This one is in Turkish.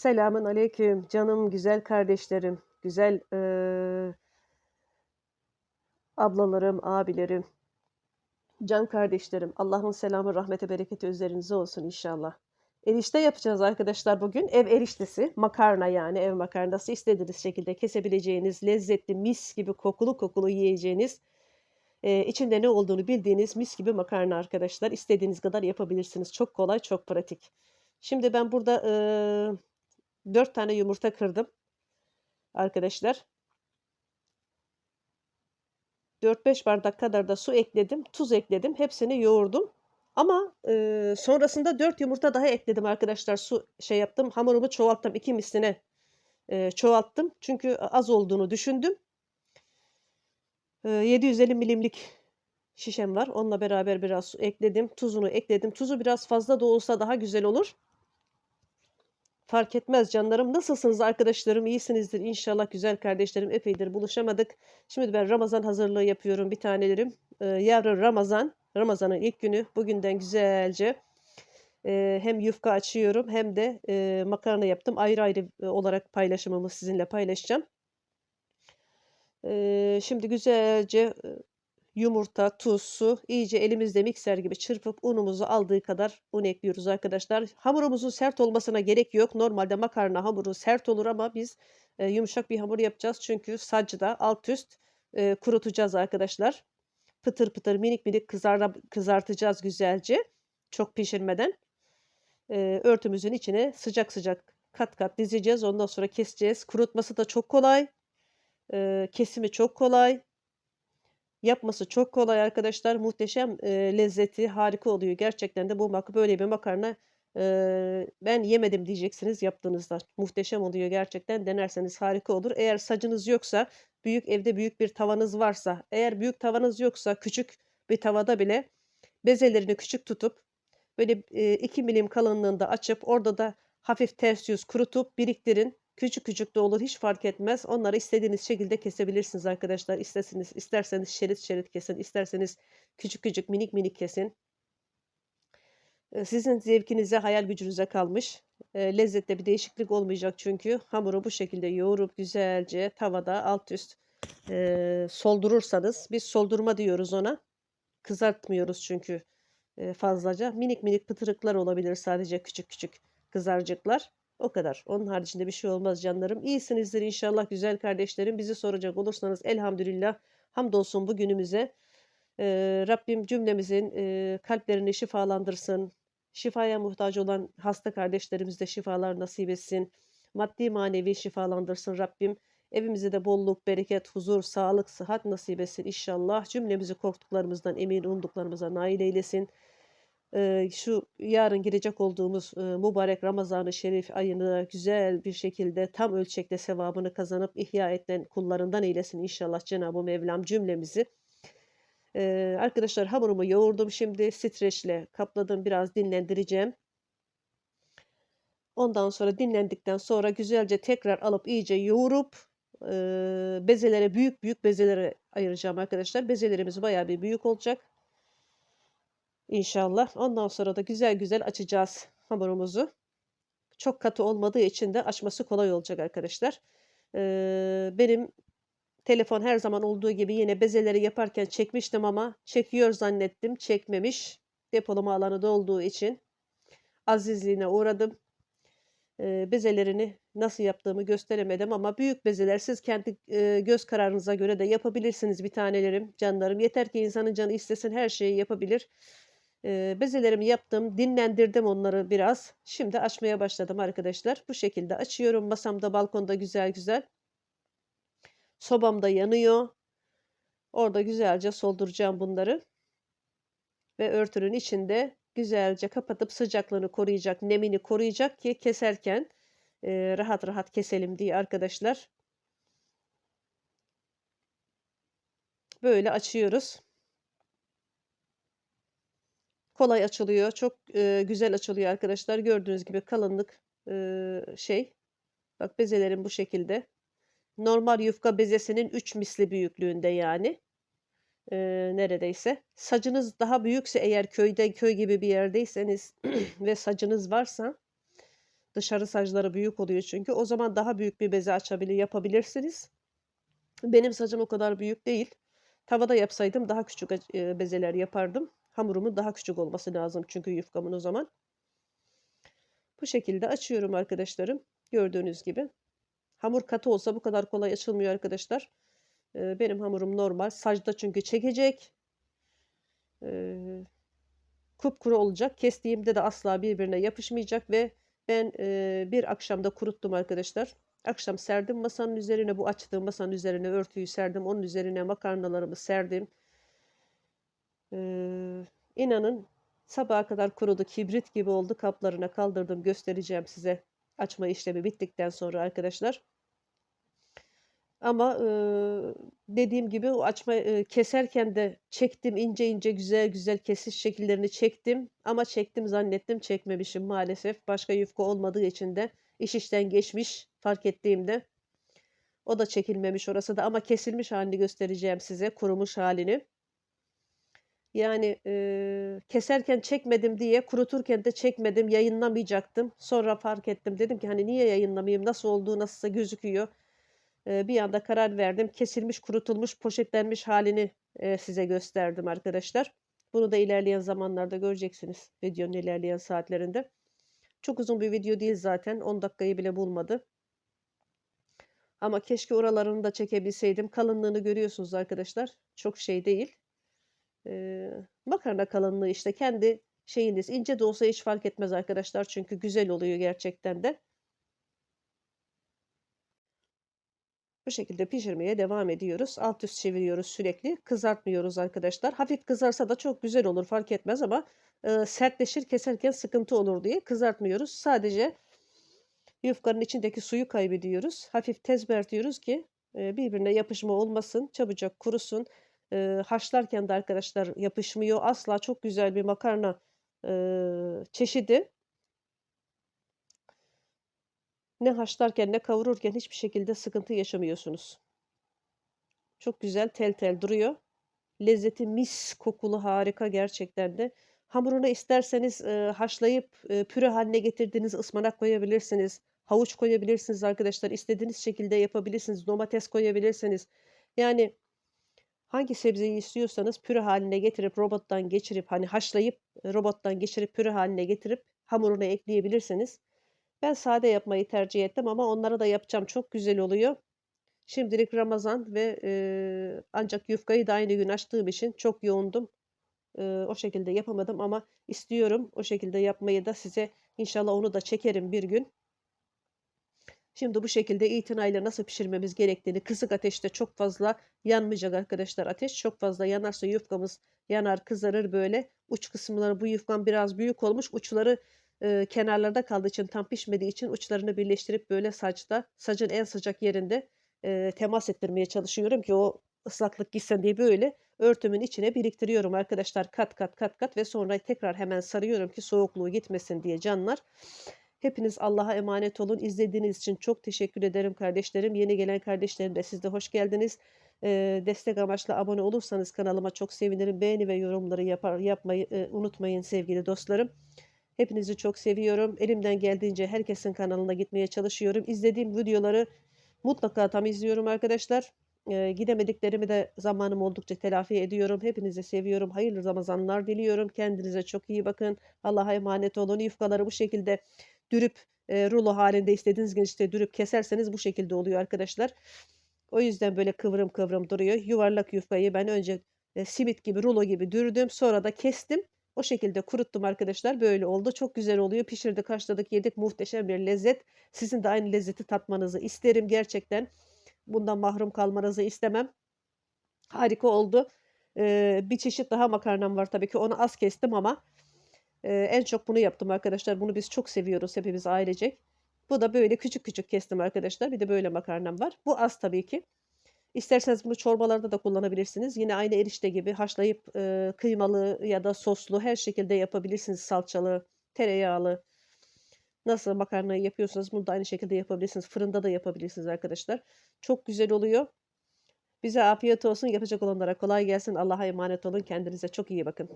Selamun aleyküm canım güzel kardeşlerim, güzel eee, ablalarım, abilerim, can kardeşlerim. Allah'ın selamı, rahmeti, bereketi üzerinize olsun inşallah. Erişte yapacağız arkadaşlar bugün. Ev eriştesi, makarna yani ev makarnası istediğiniz şekilde kesebileceğiniz, lezzetli, mis gibi kokulu kokulu yiyeceğiniz, eee, içinde ne olduğunu bildiğiniz mis gibi makarna arkadaşlar. İstediğiniz kadar yapabilirsiniz. Çok kolay, çok pratik. Şimdi ben burada eee 4 tane yumurta kırdım arkadaşlar. 4-5 bardak kadar da su ekledim, tuz ekledim, hepsini yoğurdum. Ama eee, sonrasında 4 yumurta daha ekledim arkadaşlar. Su şey yaptım, hamurumu çoğalttım, iki misline eee, çoğalttım. Çünkü az olduğunu düşündüm. Eee, 750 milimlik şişem var. Onunla beraber biraz su ekledim, tuzunu ekledim. Tuzu biraz fazla da olsa daha güzel olur. Fark etmez canlarım. Nasılsınız arkadaşlarım? İyisinizdir inşallah güzel kardeşlerim. Epeydir buluşamadık. Şimdi ben Ramazan hazırlığı yapıyorum bir tanelerim. Ee, yarın Ramazan. Ramazan'ın ilk günü. Bugünden güzelce e, hem yufka açıyorum hem de e, makarna yaptım. Ayrı ayrı e, olarak paylaşımımı sizinle paylaşacağım. E, şimdi güzelce e, yumurta, tuz, su iyice elimizde mikser gibi çırpıp unumuzu aldığı kadar un ekliyoruz arkadaşlar. Hamurumuzun sert olmasına gerek yok. Normalde makarna hamuru sert olur ama biz e, yumuşak bir hamur yapacağız. Çünkü sacda alt üst e, kurutacağız arkadaşlar. Pıtır pıtır minik minik kızar, kızartacağız güzelce. Çok pişirmeden. E, örtümüzün içine sıcak sıcak kat kat dizeceğiz. Ondan sonra keseceğiz. Kurutması da çok kolay. E, kesimi çok kolay. Yapması çok kolay arkadaşlar. Muhteşem e, lezzeti harika oluyor. Gerçekten de bu mak böyle bir makarna e, ben yemedim diyeceksiniz yaptığınızda. Muhteşem oluyor gerçekten. Denerseniz harika olur. Eğer sacınız yoksa, büyük evde büyük bir tavanız varsa, eğer büyük tavanız yoksa küçük bir tavada bile bezelerini küçük tutup böyle e, 2 milim kalınlığında açıp orada da hafif ters yüz kurutup biriktirin. Küçük küçük de olur hiç fark etmez. Onları istediğiniz şekilde kesebilirsiniz arkadaşlar. İsterseniz, isterseniz şerit şerit kesin, isterseniz küçük küçük minik minik kesin. Ee, Sizin zevkinize, hayal gücünüze kalmış. E, lezzette bir değişiklik olmayacak çünkü hamuru bu şekilde yoğurup güzelce tavada alt üst e, soldurursanız, biz soldurma diyoruz ona. Kızartmıyoruz çünkü e, fazlaca. Minik minik pıtırıklar olabilir sadece küçük küçük kızarcıklar. O kadar. Onun haricinde bir şey olmaz canlarım. İyisinizdir inşallah güzel kardeşlerim. Bizi soracak olursanız elhamdülillah hamdolsun bugünümüze. Ee, Rabbim cümlemizin e, kalplerini şifalandırsın. Şifaya muhtaç olan hasta kardeşlerimize şifalar nasip etsin. Maddi manevi şifalandırsın Rabbim. Evimize de bolluk, bereket, huzur, sağlık, sıhhat nasip etsin inşallah. Cümlemizi korktuklarımızdan emin umduklarımıza nail eylesin şu yarın girecek olduğumuz mübarek Ramazan-ı Şerif ayını güzel bir şekilde tam ölçekte sevabını kazanıp ihya eden kullarından eylesin inşallah Cenab-ı Mevlam cümlemizi. arkadaşlar hamurumu yoğurdum şimdi streçle kapladım biraz dinlendireceğim. Ondan sonra dinlendikten sonra güzelce tekrar alıp iyice yoğurup bezelere büyük büyük bezelere ayıracağım arkadaşlar. Bezelerimiz bayağı bir büyük olacak. İnşallah. Ondan sonra da güzel güzel açacağız hamurumuzu. Çok katı olmadığı için de açması kolay olacak arkadaşlar. Ee, benim telefon her zaman olduğu gibi yine bezeleri yaparken çekmiştim ama çekiyor zannettim. Çekmemiş. Depolama alanı dolduğu için azizliğine uğradım. Ee, bezelerini nasıl yaptığımı gösteremedim ama büyük bezeler siz kendi e, göz kararınıza göre de yapabilirsiniz bir tanelerim, canlarım. Yeter ki insanın canı istesin her şeyi yapabilir. Ee, bezelerimi yaptım, dinlendirdim onları biraz. Şimdi açmaya başladım arkadaşlar. Bu şekilde açıyorum. Masamda, balkonda güzel güzel. Sobam da yanıyor. Orada güzelce solduracağım bunları. Ve örtünün içinde güzelce kapatıp sıcaklığını koruyacak, nemini koruyacak ki keserken e, rahat rahat keselim diye arkadaşlar. Böyle açıyoruz kolay açılıyor. Çok e, güzel açılıyor arkadaşlar. Gördüğünüz gibi kalınlık e, şey. Bak bezelerim bu şekilde. Normal yufka bezesinin 3 misli büyüklüğünde yani. E, neredeyse. Sacınız daha büyükse eğer köyde köy gibi bir yerdeyseniz ve sacınız varsa Dışarı sacları büyük oluyor çünkü. O zaman daha büyük bir beze açabilir yapabilirsiniz. Benim sacım o kadar büyük değil. Tavada yapsaydım daha küçük bezeler yapardım. Hamurumun daha küçük olması lazım çünkü yufkamın o zaman. Bu şekilde açıyorum arkadaşlarım. Gördüğünüz gibi. Hamur katı olsa bu kadar kolay açılmıyor arkadaşlar. Ee, benim hamurum normal. Sacda çünkü çekecek. Ee, kupkuru olacak. Kestiğimde de asla birbirine yapışmayacak ve ben e, bir akşamda kuruttum arkadaşlar. Akşam serdim masanın üzerine bu açtığım masanın üzerine örtüyü serdim. Onun üzerine makarnalarımı serdim. Ee, inanın sabaha kadar kurudu. Kibrit gibi oldu. Kaplarına kaldırdım. Göstereceğim size açma işlemi bittikten sonra arkadaşlar. Ama e, dediğim gibi o açma e, keserken de çektim ince ince güzel güzel kesiş şekillerini çektim. Ama çektim zannettim çekmemişim maalesef. Başka yufka olmadığı için de iş işten geçmiş fark ettiğimde. O da çekilmemiş orası da ama kesilmiş halini göstereceğim size kurumuş halini. Yani e, keserken çekmedim diye kuruturken de çekmedim yayınlamayacaktım. Sonra fark ettim dedim ki hani niye yayınlamayayım nasıl olduğu nasılsa gözüküyor. E, bir anda karar verdim kesilmiş kurutulmuş poşetlenmiş halini e, size gösterdim arkadaşlar. Bunu da ilerleyen zamanlarda göreceksiniz videonun ilerleyen saatlerinde. Çok uzun bir video değil zaten 10 dakikayı bile bulmadı. Ama keşke oralarını da çekebilseydim. Kalınlığını görüyorsunuz arkadaşlar. Çok şey değil. Ee, makarna kalınlığı işte kendi şeyiniz. ince de olsa hiç fark etmez arkadaşlar. Çünkü güzel oluyor gerçekten de. Bu şekilde pişirmeye devam ediyoruz. Alt üst çeviriyoruz sürekli. Kızartmıyoruz arkadaşlar. Hafif kızarsa da çok güzel olur fark etmez ama e, sertleşir keserken sıkıntı olur diye kızartmıyoruz. Sadece yufkanın içindeki suyu kaybediyoruz. Hafif tezbertiyoruz ki e, birbirine yapışma olmasın. Çabucak kurusun. E, haşlarken de arkadaşlar yapışmıyor. Asla çok güzel bir makarna e, çeşidi. Ne haşlarken ne kavururken hiçbir şekilde sıkıntı yaşamıyorsunuz. Çok güzel tel tel duruyor. Lezzeti mis kokulu harika gerçekten de. Hamurunu isterseniz e, haşlayıp e, püre haline getirdiğiniz ıspanak koyabilirsiniz. Havuç koyabilirsiniz arkadaşlar. İstediğiniz şekilde yapabilirsiniz. Domates koyabilirsiniz. Yani hangi sebzeyi istiyorsanız püre haline getirip robottan geçirip hani haşlayıp robottan geçirip püre haline getirip hamuruna ekleyebilirsiniz. Ben sade yapmayı tercih ettim ama onlara da yapacağım. Çok güzel oluyor. Şimdilik Ramazan ve e, ancak yufkayı da aynı gün açtığım için çok yoğundum. E, o şekilde yapamadım ama istiyorum o şekilde yapmayı da size inşallah onu da çekerim bir gün. Şimdi bu şekilde itinayla nasıl pişirmemiz gerektiğini kısık ateşte çok fazla yanmayacak arkadaşlar. Ateş çok fazla yanarsa yufkamız yanar kızarır böyle. Uç kısımları bu yufkan biraz büyük olmuş. Uçları e, kenarlarda kaldığı için tam pişmediği için uçlarını birleştirip böyle saçta sacın en sıcak yerinde e, temas ettirmeye çalışıyorum ki o ıslaklık gitsin diye böyle örtümün içine biriktiriyorum arkadaşlar kat kat kat kat ve sonra tekrar hemen sarıyorum ki soğukluğu gitmesin diye canlar. Hepiniz Allah'a emanet olun. İzlediğiniz için çok teşekkür ederim kardeşlerim. Yeni gelen kardeşlerim de siz de hoş geldiniz. Destek amaçlı abone olursanız kanalıma çok sevinirim. Beğeni ve yorumları yapar, yapmayı unutmayın sevgili dostlarım. Hepinizi çok seviyorum. Elimden geldiğince herkesin kanalına gitmeye çalışıyorum. İzlediğim videoları mutlaka tam izliyorum arkadaşlar. Gidemediklerimi de zamanım oldukça telafi ediyorum. Hepinizi seviyorum. Hayırlı Ramazanlar diliyorum. Kendinize çok iyi bakın. Allah'a emanet olun. Yufkaları bu şekilde dürüp e, rulo halinde istediğiniz gibi işte dürüp keserseniz bu şekilde oluyor arkadaşlar. O yüzden böyle kıvrım kıvrım duruyor. Yuvarlak yufkayı ben önce e, simit gibi rulo gibi dürdüm. Sonra da kestim. O şekilde kuruttum arkadaşlar. Böyle oldu. Çok güzel oluyor. Pişirdik, haşladık, yedik. Muhteşem bir lezzet. Sizin de aynı lezzeti tatmanızı isterim gerçekten. Bundan mahrum kalmanızı istemem. Harika oldu. Ee, bir çeşit daha makarnam var tabii ki. Onu az kestim ama e, en çok bunu yaptım arkadaşlar. Bunu biz çok seviyoruz hepimiz ailecek. Bu da böyle küçük küçük kestim arkadaşlar. Bir de böyle makarnam var. Bu az tabii ki. İsterseniz bunu çorbalarda da kullanabilirsiniz. Yine aynı erişte gibi haşlayıp e, kıymalı ya da soslu her şekilde yapabilirsiniz. Salçalı, tereyağlı. Nasıl makarnayı yapıyorsanız bunu da aynı şekilde yapabilirsiniz. Fırında da yapabilirsiniz arkadaşlar. Çok güzel oluyor. Bize afiyet olsun. Yapacak olanlara kolay gelsin. Allah'a emanet olun. Kendinize çok iyi bakın.